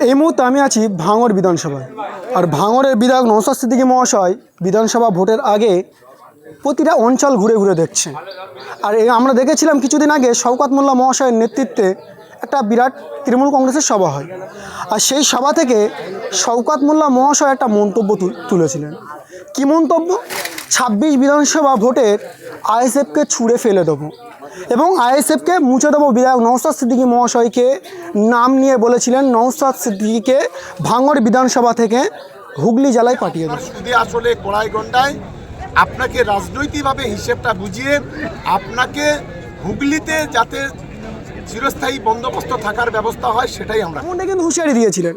এই মুহূর্তে আমি আছি ভাঙড় বিধানসভায়। আর ভাঙড়ের বিধায়ক নৌসাদ সিদ্দিকী মহাশয় বিধানসভা ভোটের আগে প্রতিটা অঞ্চল ঘুরে ঘুরে দেখছেন। আর আমরা দেখেছিলাম কিছুদিন আগে শওকাত মোল্লা মহাশয়ের নেতৃত্বে একটা বিরাট তৃণমূল কংগ্রেসের সভা হয়। আর সেই সভা থেকে শওকাত মোল্লা মহাশয় একটা মন্তব্য তুল- তুলেছিলেন। কী মন্তব্য? ছাব্বিশ বিধানসভা ভোটের আইএসএফকে ছুঁড়ে ফেলে দেবো। এবং আইএসএফকে মুছে দেবো বিধায়ক নৌসাদ সিদ্দিকী মহাশয়কে নাম নিয়ে বলেছিলেন নৌসাদ সিদ্দিকীকে ভাঙড় বিধানসভা থেকে হুগলি জেলায় পাঠিয়ে দেবে। আসলে কড়াই গন্ডায় আপনাকে রাজনৈতিকভাবে হিসেবটা বুঝিয়ে আপনাকে হুগলিতে যাতে চিরস্থায়ী বন্দোবস্ত থাকার ব্যবস্থা হয় সেটাই আমরা এমনটা কিন্তু হুঁশিয়ারি দিয়েছিলেন।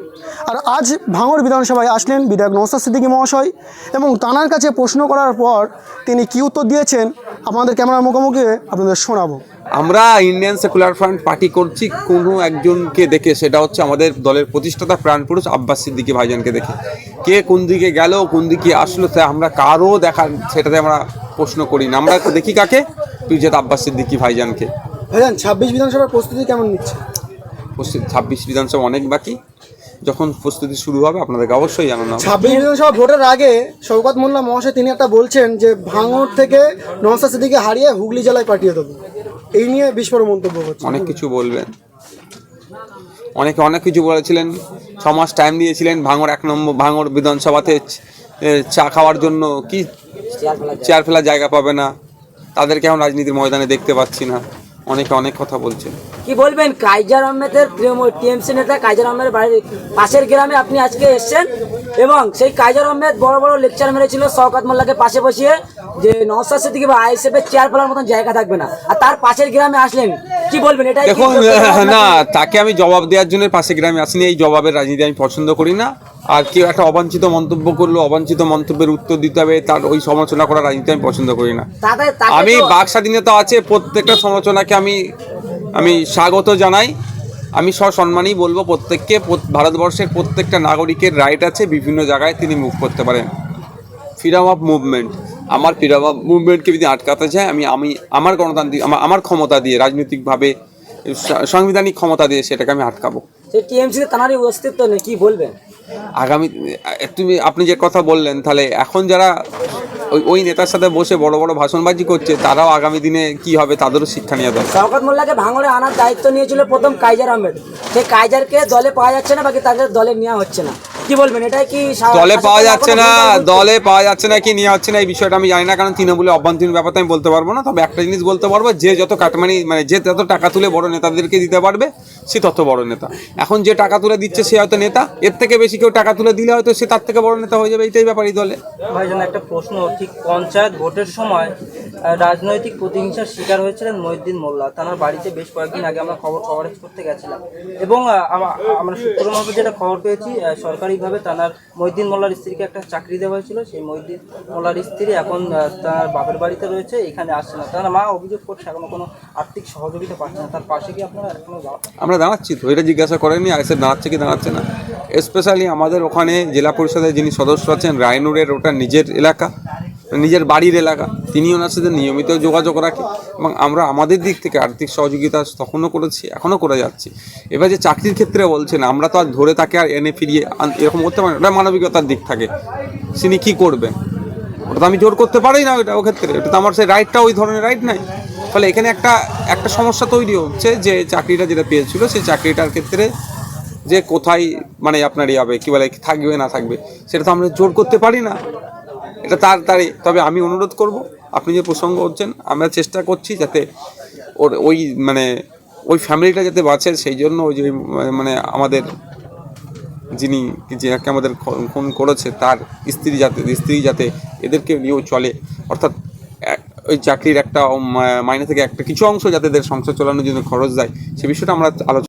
আর আজ ভাঙড় বিধানসভায় আসলেন বিধায়ক নৌসাদ সিদ্দিকী মহাশয় এবং তানার কাছে প্রশ্ন করার পর তিনি কী উত্তর দিয়েছেন আমাদের ক্যামেরার মুখোমুখি আপনাদের শোনাবো। আমরা ইন্ডিয়ান সেকুলার ফ্রন্ট পার্টি করছি কোনো একজনকে দেখে সেটা হচ্ছে আমাদের দলের প্রতিষ্ঠাতা প্রাণপুরুষ আব্বাস সিদ্দিকী ভাইজানকে দেখে। কে কোন দিকে গেল কোন দিকে আসলো তা আমরা কারও দেখার সেটাতে আমরা প্রশ্ন করি না। আমরা দেখি কাকে? পিরজাত আব্বাস সিদ্দিকী ভাইজানকে। ভাইজান ছাব্বিশ বিধানসভার প্রস্তুতি কেমন নিচ্ছে? প্রস্তুতি ছাব্বিশ বিধানসভা অনেক বাকি। যখন প্রস্তুতি শুরু হবে আপনাদেরকে অবশ্যই জানানো হবে। ছাব্বিশ বিধানসভা ভোটের আগে শওকত মোল্লা মহাশয় তিনি একটা বলছেন যে ভাঙড় থেকে নওসাদ সিদ্দিকী হারিয়ে হুগলি জেলায় পাঠিয়ে দেবো। এই নিয়ে বিস্ফোরক মন্তব্য করছে অনেক কিছু বলবেন। অনেকে অনেক কিছু বলেছিলেন। ছ মাস টাইম দিয়েছিলেন ভাঙর এক নম্বর ভাঙর বিধানসভাতে চা খাওয়ার জন্য কি? চেয়ার ফেলার জায়গা পাবে না। তাদেরকে এখন রাজনীতির ময়দানে দেখতে পাচ্ছি না। অনেকে অনেক কথা বলছে। কি বলবেন? কাইজার আহমেদের টিএমসি নেতা কাইজার আহমেদের বাড়ির পাশের গ্রামে আপনি আজকে এসছেন এবং সেই কাইজার আহমেদ বড় বড় লেকচার মেরেছিল শওকাত মোল্লাকে পাশে বসিয়ে যে নওসাদ সিদ্দিকি বা আইএসএফ এর চেয়ার ফেলার মতন জায়গা থাকবে না। আর তার পাশের গ্রামে আসলেন কি বলবেন? এটা দেখুন না তাকে আমি জবাব দেওয়ার জন্য পাশে গ্রামে আসিনি এই জবাবের রাজনীতি আমি পছন্দ করি না। আর কেউ একটা অবাঞ্ছিত মন্তব্য করল অবাঞ্ছিত মন্তব্যের উত্তর দিতে হবে তার ওই সমালোচনা করার রাজনীতি আমি পছন্দ করি না। আমি বাক স্বাধীনতা আছে প্রত্যেকটা সমালোচনাকে আমি আমি স্বাগত জানাই। আমি সসম্মানেই বলব প্রত্যেককে ভারতবর্ষের প্রত্যেকটা নাগরিকের রাইট আছে বিভিন্ন জায়গায় তিনি মুভ করতে পারেন। ফ্রিডম অফ মুভমেন্ট আমার ফ্রিডম অফ মুভমেন্টকে যদি আটকাতে চায় আমি আমি আমার গণতান্ত্রিক আমার আমার ক্ষমতা দিয়ে রাজনৈতিকভাবে সাংবিধানিক ক্ষমতা দিয়ে সেটাকে আমি আটকাবো। টিএমসিতে তাঁরই অস্তিত্ব নেই কি বলবেন আগামী তুমি আপনি যে কথা বললেন তাহলে এখন যারা ওই ওই নেতার সাথে বসে বড় বড় ভাষণবাজি করছে তারাও আগামী দিনে কি হবে তাদেরও শিক্ষা নেওয়া দরকার। শওকত মোল্লাকে ভাঙড়ে আনার দায়িত্ব নিয়েছিল প্রথম কাইজার আহমেদ। সেই কাইজারকে দলে পাওয়া যাচ্ছে না বাকি তাদের দলে নেওয়া হচ্ছে না। কি বলবেন? এটাই কি দলে পাওয়া যাচ্ছে না দলে পাওয়া যাচ্ছে না কি নিয়ে হচ্ছে না এই বিষয়টা আমি জানি না কারণ তৃণমূলের অভ্যন্তরীণ ব্যাপারটা আমি বলতে পারব না। তবে একটা জিনিস বলতে পারব যে যত কাটমানি মানে যে যত টাকা তুলে বড় নেতাদেরকে দিতে পারবে সে তত বড় নেতা। এখন যে টাকা তুলে দিচ্ছে সে হয়তো নেতা এর থেকে বেশি কেউ টাকা তুলে দিলে হয়তো সে তার থেকে বড় নেতা হয়ে যাবে এইটাই ব্যাপার এই দলে। ভাইজান একটা প্রশ্ন ঠিক পঞ্চায়েত ভোটের সময় রাজনৈতিক প্রতিহিংসার শিকার হয়েছিলেন মহিউদ্দিন মোল্লা। তার বাড়িতে বেশ কয়েকদিন আগে আমরা খবর কভারেজ করতে গেছিলাম। এবং আমরা সূত্রমারফত যেটা খবর পেয়েছি সরকারিভাবে তার মহিউদ্দিন মোল্লার স্ত্রীকে একটা চাকরি দেওয়া হয়েছিল। সেই মহিউদ্দিন মোল্লার স্ত্রী এখন তার বাপের বাড়িতে রয়েছে, এখানে আসছে না। তার মা অভিযোগ করছে, এখনও কোনো আর্থিক সহযোগিতা পাচ্ছে না। তার পাশে কি আপনারা এখনও আমরা দাঁড়াচ্ছি তো, এটা জিজ্ঞাসা করেনি আইসে দাঁড়াচ্ছে কি দাঁড়াচ্ছে না। স্পেশালি আমাদের ওখানে জেলা পরিষদের যিনি সদস্য আছেন, রায়নুরের ওটা নিজের এলাকা। নিজের বাড়ির এলাকা, তিনি ওনার সাথে নিয়মিত যোগাযোগ রাখে এবং আমরা আমাদের দিক থেকে আর্থিক সহযোগিতা তখনও করেছি, এখনও করে যাচ্ছি। এবার যে চাকরির ক্ষেত্রে বলছেন, আমরা তো আর ধরে তাকে আর এনে ফিরিয়ে এরকম করতে পারি ওটা মানবিকতার দিক থাকে। তিনি কি করবেন? ওটা তো আমি জোর করতে পারি না ওটা ও ক্ষেত্রে ওটা তো আমার সেই রাইটটা ওই ধরনের রাইট নাই। ফলে এখানে একটা একটা সমস্যা তৈরি হচ্ছে যে চাকরিটা যেটা পেয়েছিল, সেই চাকরিটার ক্ষেত্রে যে কোথায় মানে আপনার ইয়ে হবে, কী বলে, থাকবে না থাকবে, সেটা তো আমরা জোর করতে পারি না। এটা তাড়াতাড়ি। তবে আমি অনুরোধ করব, আপনি যে প্রসঙ্গ হচ্ছেন আমরা চেষ্টা করছি যাতে ওর ওই মানে ওই ফ্যামিলিটা যাতে বাঁচে, সেই জন্য ওই যে মানে আমাদের যিনি যাকে আমাদের খুন করেছে, তার স্ত্রী যাতে স্ত্রী যাতে এদেরকে নিয়েও চলে। অর্থাৎ ওই চাকরির একটা মাইনে থেকে একটা কিছু অংশ যাতে এদের সংসার চালানোর জন্য খরচ দেয় সে বিষয়টা আমরা আলোচনা